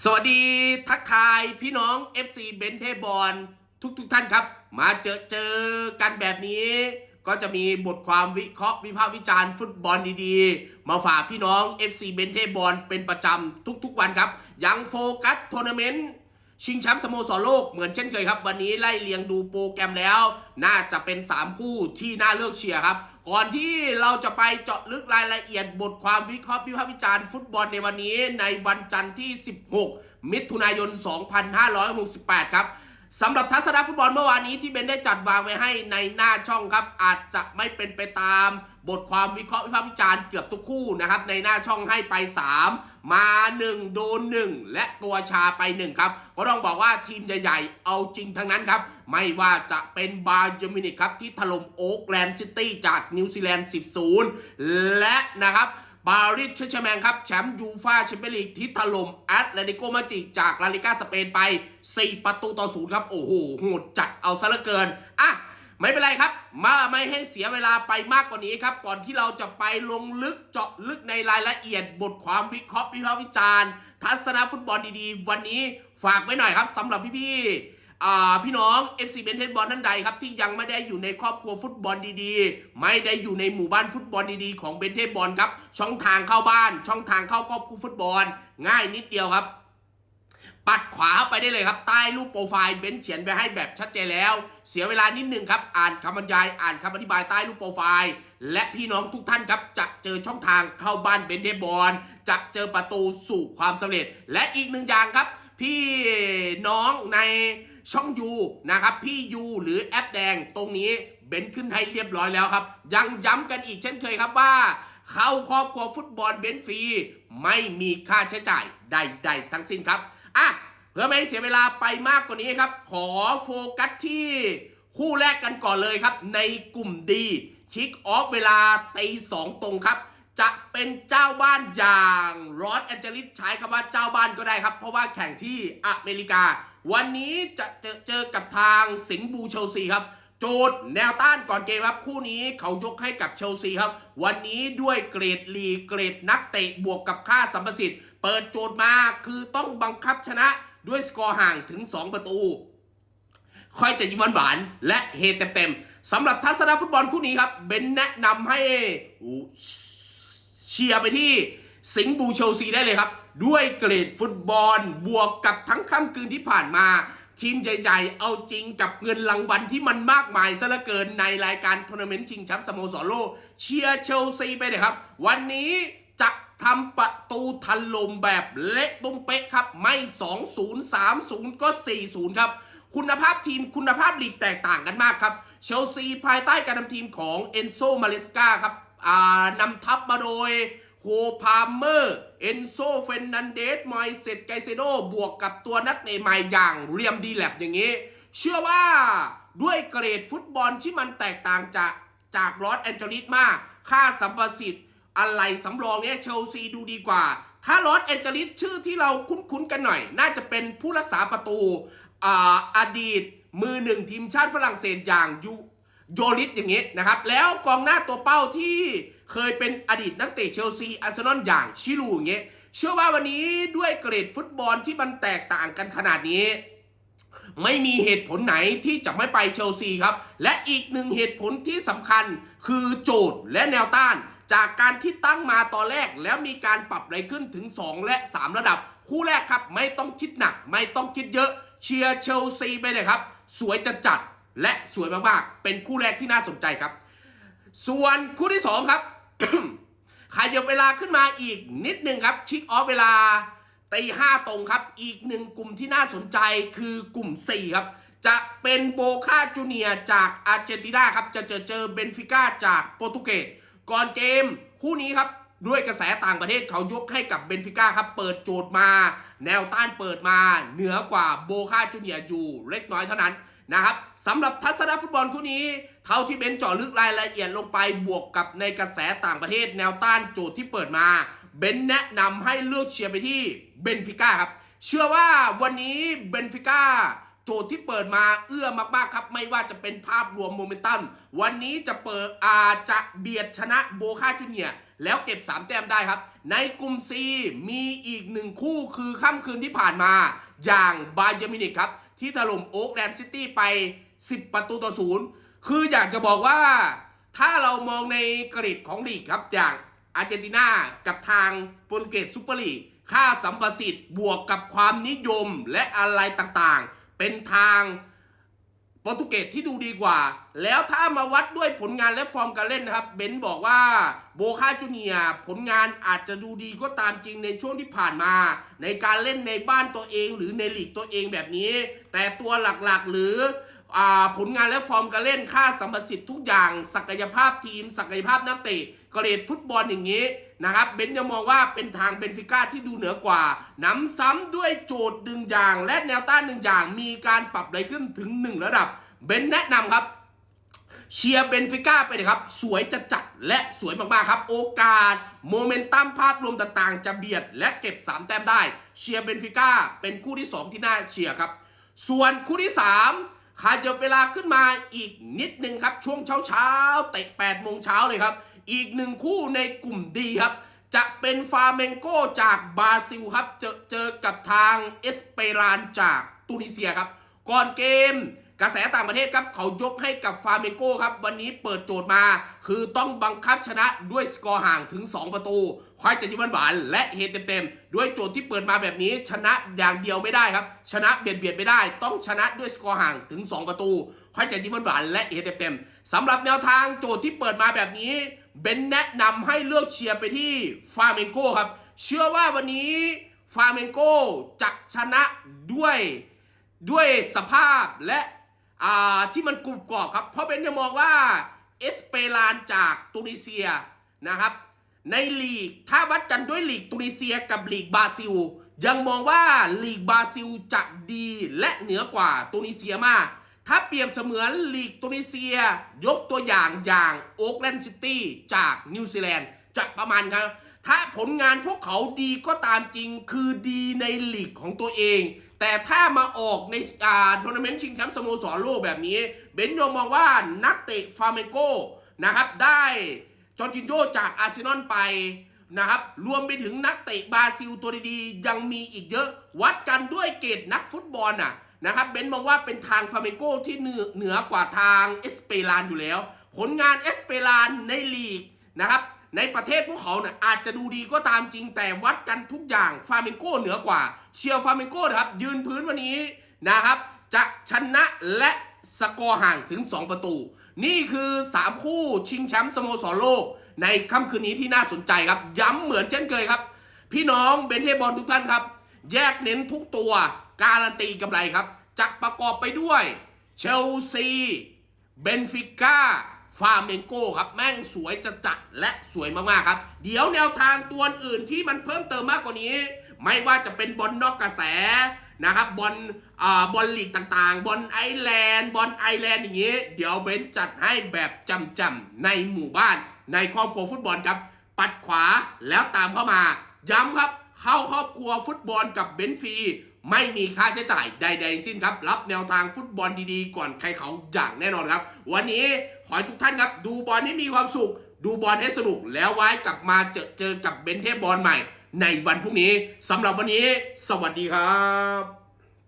สวัสดีทักทายพี่น้อง FC เบนเทบอลทุกทุกๆท่านครับ มาเจอเจอกันแบบนี้ ก็จะมีบทความวิเคราะห์วิพากษ์วิจารณ์ฟุตบอลดีๆ มาฝากพี่น้อง FC เบนเทบอลเป็นประจำทุกๆวันครับ ยังโฟกัสทัวร์นาเมนต์ชิงแชมป์สโมสรโลกเหมือนเช่นเคยครับ วันนี้ไล่เรียงดูโปรแกรมแล้ว น่าจะเป็น 3 คู่ที่น่าเลือกเชียร์ครับ ก่อนที่เราจะไปเจาะลึกรายละเอียดบทความวิเคราะห์วิพากษ์วิจารณ์ฟุตบอลในวันนี้ในวันจันทร์ที่ 16 มิถุนายน 2568 ครับ สำหรับทัศนฟุตบอลเมื่อวานนี้ที่เบนได้จัดวางไว้ให้ในหน้าช่องครับ อาจจะไม่เป็นไปตามบทความวิเคราะห์วิพากษ์วิจารณ์เกือบทุกคู่นะครับ ในหน้าช่องให้ไป 3 มา 1 โดน 1 และตัวชาไป 1 ครับ ก็ต้องบอกว่าทีมใหญ่ๆ เอาจริงทั้งนั้นครับ ไม่ว่าจะเป็นบาเยอร์มินิกครับ ที่ถล่มโอ๊กแลนด์ซิตี้จากนิวซีแลนด์ 10-0 และนะครับ ปารีสเชชแมงครับ แชมป์ยูฟาแชมเปี้ยนลีกที่ถล่มแอตเลติโกมาดริดจากลาลิก้าสเปนไป 4 ประตูต่อศูนย์ครับ โอ้โหโหดจัดเอาซะเหลือเกิน อะ ไม่เป็นไรครับ มาไม่ให้เสียเวลาไปมากกว่านี้ครับ ก่อนที่เราจะไปลงลึกเจาะลึกในรายละเอียดบทความวิเคราะห์วิพากษ์วิจารณ์ ทัศนะฟุตบอลดีๆ วันนี้ฝากไว้หน่อยครับสำหรับพี่ๆ พี่น้อง FC เบนเทนบอลท่านใดครับที่ยังไม่ได้อยู่ในครอบครัวฟุตบอลดีๆ ไม่ได้อยู่ในหมู่บ้านฟุตบอลดีๆของเบนเทนบอลครับ ช่องทางเข้าบ้าน ช่องทางเข้าครอบครัวฟุตบอล ง่ายนิดเดียวครับ ปัดขวาไปได้เลยครับ ใต้รูปโปรไฟล์เบนเขียนไว้ให้แบบชัดเจนแล้ว เสียเวลานิดนึงครับ อ่านคำบรรยายอ่านคำอธิบายใต้รูปโปรไฟล์ และพี่น้องทุกท่านครับจะเจอช่องทางเข้าบ้านเบนเทบอลจะเจอประตูสู่ความสำเร็จ และอีกหนึ่งอย่างครับ พี่น้องใน ช่องยูนะครับพี่ยูหรือแอปแดงตรงนี้เบนขึ้นให้เรียบร้อยแล้วครับ ยังย้ำกันอีกเช่นเคยครับว่า เข้าครอบครัวฟุตบอลเบนฟรี ไม่มีค่าใช้จ่ายใด ๆ ทั้งสิ้นครับอะเพื่อไม่ให้เสียเวลาไปมากกว่านี้ครับ ขอโฟกัสที่คู่แรกกันก่อนเลยครับ ในกลุ่มดีคิกออฟเวลาตีสองตรงครับ จะเป็นเจ้าบ้านอย่างรอสแอนเจลิสใช้คำว่าเจ้าบ้านก็ได้ครับ เพราะว่าแข่งที่อเมริกา วันนี้จะเจอเจอกับทางสิงห์บูเชลซีครับโจทย์แนวต้านก่อนเกมครับ คู่นี้เขายกให้กับเชลซีครับ วันนี้ด้วยเกรดลีเกรดนักเตะบวกกับค่าสัมประสิทธิ์ เปิดโจทย์มาคือต้องบังคับชนะด้วยสกอร์ห่างถึง 2 ประตู ค่อยจะยิ้มหวานและเฮเต็มๆสำหรับทัศนฟุตบอลคู่นี้ครับ เบนแนะนำให้เชียร์ไปที่สิงห์บูเชลซีได้เลยครับ ด้วยเกรดฟุตบอล บวกกับทั้งค่ำคืนที่ผ่านมา ทีมใหญ่ๆ เอาจริงกับเงินรางวัลที่มันมากมายซะเหลือเกินในรายการทัวร์นาเมนต์ชิงแชมป์สโมสรโลกเชียร์เชลซีไปเลยครับ วันนี้จะทำประตูทันลมแบบเละตุ้มเป๊ะครับ ไม่ 2-0 3-0 ก็ 4-0 ครับ คุณภาพทีมคุณภาพลีกแตกต่างกันมากครับเชลซีภายใต้การนำทีมของเอนโซมาเลสกาครับนำทัพมาโดยโคพาเมอร์ เอนโซเฟนนันเดสมเซตไกเซโดบวกกับตัวนักเตะใหม่อย่างเรียมดีแลบอย่างนี้ เชื่อว่าด้วยเกรดฟุตบอลที่มันแตกต่างจากจากลอสแอนเจลิสมาก ค่าสัมประสิทธิ์อะไรสำรองเนี่ยเชลซีดูดีกว่า ถ้าลอสแอนเจลิสชื่อที่เราคุ้นๆกันหน่อย น่าจะเป็นผู้รักษาประตูออดีตมือหนึ่งทีมชาติฝรั่งเศสอย่างยู โยลิสอย่างเงี้ยนะครับ แล้วกองหน้าตัวเป้าที่เคยเป็นอดีตนักเตะเชลซีอาร์เซนอลอย่างชิลูอย่างเงี้ยเชื่อว่าวันนี้ด้วยเกรดฟุตบอลที่มันแตกต่างกันขนาดนี้ ไม่มีเหตุผลไหนที่จะไม่ไปเชลซีครับ และอีกหนึ่งเหตุผลที่สำคัญคือโจทย์และแนวต้าน จากการที่ตั้งมาตอนแรกแล้วมีการปรับอะไรขึ้นถึง 2 และ 3 ระดับ คู่แรกครับ ไม่ต้องคิดหนัก ไม่ต้องคิดเยอะเชียร์เชลซีไปเลยครับ สวยจะจัด และสวยมากๆ เป็นคู่แรกที่น่าสนใจครับ ส่วนคู่ที่ 2 ครับ ขยับเวลาขึ้นมาอีกนิดหนึ่งครับ ชิคออฟเวลาตีห้าตรงครับ อีกหนึ่งกลุ่มที่น่าสนใจคือกลุ่ม 4 ครับ จะเป็นโบคาจูเนียจากอาร์เจนตินาครับ จะเจอเจอเบนฟิก้าจากโปรตุเกส ก่อนเกมคู่นี้ครับด้วยกระแสต่างประเทศเขายกให้กับเบนฟิก้าครับ เปิดโจทย์มา แนวต้านเปิดมา เหนือกว่าโบคาจูเนียอยู่เล็กน้อยเท่านั้น นะครับสำหรับทัศนะฟุตบอลคู่นี้ เท่าที่เบนเจาะลึกรายละเอียดลงไปบวกกับในกระแสต่างประเทศแนวต้านโจทย์ที่เปิดมา เบนแนะนำให้เลือกเชียร์ไปที่เบนฟิก้าครับ เชื่อว่าวันนี้เบนฟิก้าโจทย์ที่เปิดมาเอื้อมากๆครับ ไม่ว่าจะเป็นภาพรวมโมเมนตัมวันนี้จะเปิดอาจจะเบียดชนะโบคาจูเนียร์แล้วเก็บ 3 แต้มได้ครับ ในกลุ่ม C มีอีกหนึ่งคู่คือค่ำคืนที่ผ่านมา อย่างบาเยอร์มินิกครับ ที่ถล่มโอ๊กแลนด์ซิตี้ไป 10 ประตูต่อศูนย์คืออยากจะบอกว่าถ้าเรามองในกริดของลีกครับอย่างอาร์เจนตินากับทางโปรตุเกสซูเปอร์ลีกค่าสัมประสิทธิ์บวกกับความนิยมและอะไรต่างๆ เป็นทาง โปรตุเกสที่ดูดีกว่า แล้วถ้ามาวัดด้วยผลงานและฟอร์มการเล่นนะครับ เบนบอกว่าโบคาจูเนียผลงานอาจจะดูดีก็ตามจริงในช่วงที่ผ่านมา ในการเล่นในบ้านตัวเองหรือในลีกตัวเองแบบนี้ แต่ตัวหลักๆหรือ ผลงานและฟอร์มการเล่นค่าสัมประสิทธิ์ทุกอย่าง ศักยภาพทีม ศักยภาพนักเตะเกรดฟุตบอลอย่างนี้นะครับเบนซ์ยังมองว่าเป็นทางเบนฟิก้าที่ดูเหนือกว่าน้ำซ้ำด้วยโจทย์หนึ่งอย่าง และแนวต้านหนึ่งอย่าง มีการปรับไหลขึ้นถึงหนึ่งระดับ เบนแนะนำครับเชียร์เบนฟิก้าไปเลยครับ สวยจะจัดและสวยมาก ๆ ครับ โอกาส โมเมนตัมภาพรวมต่างๆ จะเบียดและเก็บ 3 แต้มได้ เชียร์เบนฟิก้าเป็นคู่ที่ 2 ที่น่าเชียร์ครับ ส่วนคู่ที่ 3 ขายับเวลาขึ้นมาอีกนิดนึงครับ ช่วงเช้าๆเตะ8โมงเช้าเลยครับ อีกหนึ่งคู่ในกลุ่มดีครับ จะเป็นฟาเมนโกจากบราซิลครับ เจอเจอกับทางเอสเปรานจากตูนิเซียครับ ก่อนเกมกระแสต่างประเทศครับ เขายกให้กับฟาเมนโกครับ วันนี้เปิดโจทย์มา คือต้องบังคับชนะด้วยสกอร์ห่างถึง 2 ประตู ควายจะจิ้มหวานและเฮเต็มๆ ด้วยโจทย์ที่เปิดมาแบบนี้ ชนะอย่างเดียวไม่ได้ครับ ชนะเบียดเบียดไม่ได้ ต้องชนะด้วยสกอร์ห่างถึง 2 ประตู ควายจะจิ้มหวานและเฮเต็มๆสำหรับแนวทางโจทย์ที่เปิดมาแบบนี้เบนแนะนำให้เลือกเชียร์ไปที่ฟาเมนโกครับ เชื่อว่าวันนี้ฟาเมนโกจะชนะด้วยด้วยสภาพและที่มันกรุบกรอบครับ เพราะเบนจะมองว่าเอสเปรานจากตุนิเซียนะครับ ในลีกถ้าวัดกันด้วยลีกตุนิเซียกับลีกบราซิล ยังมองว่าลีกบราซิลจะดีและเหนือกว่าตุนิเซียมาก ถ้าเปรียบเสมือนลีกตุนิเซีย ยกตัวอย่างอย่างโอ๊กแลนด์ซิตี้จากนิวซีแลนด์จะประมาณครับถ้าผลงานพวกเขาดีก็ตามจริงคือดีในลีกของตัวเอง แต่ถ้ามาออกในอ่าทัวร์นาเมนต์ชิงแชมป์สโมสรโลกแบบนี้ เบนโยมองว่านักเตะฟาเมโกนะครับได้ จอร์จินโยจากอาร์เซนอลไปนะครับรวมไปถึงนักเตะบราซิลตัวดีๆ ยังมีอีกเยอะ วัดกันด้วยเกรดนักฟุตบอลน่ะนะครับเบนมองว่าเป็นทางฟาเมโกที่เหนือเหนือกว่าทางเอสเปรานอยู่แล้ว ผลงานเอสเปรานในลีกนะครับในประเทศพวกเขาเนี่ยอาจจะดูดีก็ตามจริงแต่วัดกันทุกอย่างฟาเมนโกเหนือกว่า เชียร์ฟาเมนโกนะครับยืนพื้นวันนี้นะครับ จะชนะและสกอร์ห่างถึง 2 ประตู นี่คือ 3 คู่ชิงแชมป์สโมสรโลก ในค่ำคืนนี้ที่น่าสนใจครับ ย้ำเหมือนเช่นเคยครับ พี่น้องเบนเทบอลทุกท่านครับ แยกเน้นทุกตัวการันตีกำไรครับจะประกอบไปด้วยเชลซีเบนฟิก้าฟาเมนโกครับ แม่งสวยจะจัดและสวยมาก ๆ ครับ เดี๋ยวแนวทางตัวอื่นที่มันเพิ่มเติมมากกว่านี้ ไม่ว่าจะเป็นบอลนอกกระแส นะครับบอลอ่าบอลลีกต่างๆ บอลไอร์แลนด์บอลไอร์แลนด์อย่างนี้ เดี๋ยวเบนจัดให้แบบจำๆในหมู่บ้าน ในครอบครัวฟุตบอลครับ ปัดขวาแล้วตามเข้ามา ย้ำครับ เข้าครอบครัวฟุตบอลกับเบนฟรีไม่มีค่าใช้จ่ายใดๆสิ้นครับ รับแนวทางฟุตบอลดีๆ ก่อนใครเขาอย่างแน่นอนครับ วันนี้ขอให้ทุกท่านครับ ดูบอลให้มีความสุข ดูบอลให้สนุกแล้วไว้กลับมาเจอเจอกับเบนเทพบอลใหม่ ในวันพรุ่งนี้สำหรับวันนี้ สวัสดีครับ